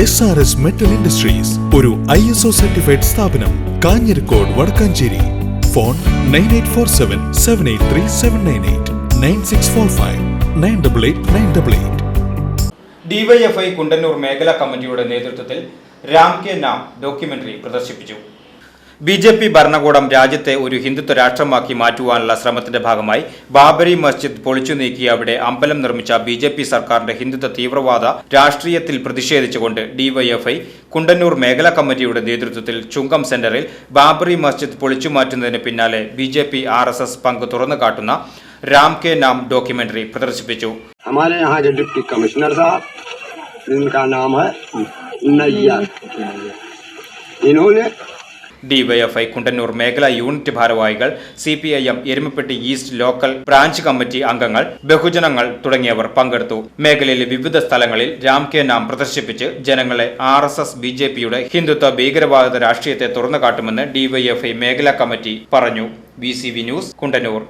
S R S metal industries ഒരു I S O certified സ്ഥാപനം Kanjirakode Vadakkanchery. Phone nine eight four seven seven eight three seven nine eight nine six four five nine double eight nine double eight DYFI Kundannur മേഖലാ കമ്മിറ്റിയുടെ നേതൃത്വത്തിൽ Ram K Naam documentary പ്രദർശിപ്പിച്ചു. B J P ഭരണകൂടം രാജ്യത്തെ ഒരു ഹിന്ദുത്വ രാഷ്ട്രമാക്കി മാറ്റുവാനുള്ള ശ്രമത്തിന്റെ ഭാഗമായി ബാബരി മസ്ജിദ് പൊളിച്ചു നീക്കി അവിടെ അമ്പലം നിർമ്മിച്ച ബി ജെ പി സർക്കാരിന്റെ ഹിന്ദുത്വ തീവ്രവാദ രാഷ്ട്രീയത്തിൽ പ്രതിഷേധിച്ചുകൊണ്ട് ഡിവൈഎഫ്ഐ കുണ്ടന്നൂർ മേഖലാ കമ്മിറ്റിയുടെ നേതൃത്വത്തിൽ ചുങ്കം സെന്ററിൽ ബാബറി മസ്ജിദ് പൊളിച്ചു മാറ്റുന്നതിന് പിന്നാലെ B J P R S S പങ്ക് തുറന്നു കാട്ടുന്ന രാം കെ നാം ഡോക്യുമെന്ററി പ്രദർശിപ്പിച്ചു. ഡിപ്യൂട്ടി കമ്മീഷണർ സാഹ് നാം ഇന്നോനെ ഡിവൈഎഫ്ഐ കുണ്ടന്നൂർ മേഖലാ യൂണിറ്റ് ഭാരവാഹികൾ C P I M Erumapetty east local branch committee അംഗങ്ങൾ ബഹുജനങ്ങൾ തുടങ്ങിയവർ പങ്കെടുത്തു. മേഖലയിലെ വിവിധ സ്ഥലങ്ങളിൽ രാം കെ നാം പ്രദർശിപ്പിച്ച് ജനങ്ങളെ R S S B J പിയുടെ ഹിന്ദുത്വ ഭീകരവാദ രാഷ്ട്രീയത്തെ തുറന്നു കാട്ടുമെന്ന് ഡിവൈഎഫ്ഐ മേഖലാ കമ്മിറ്റി പറഞ്ഞു. B C V news Kundannur.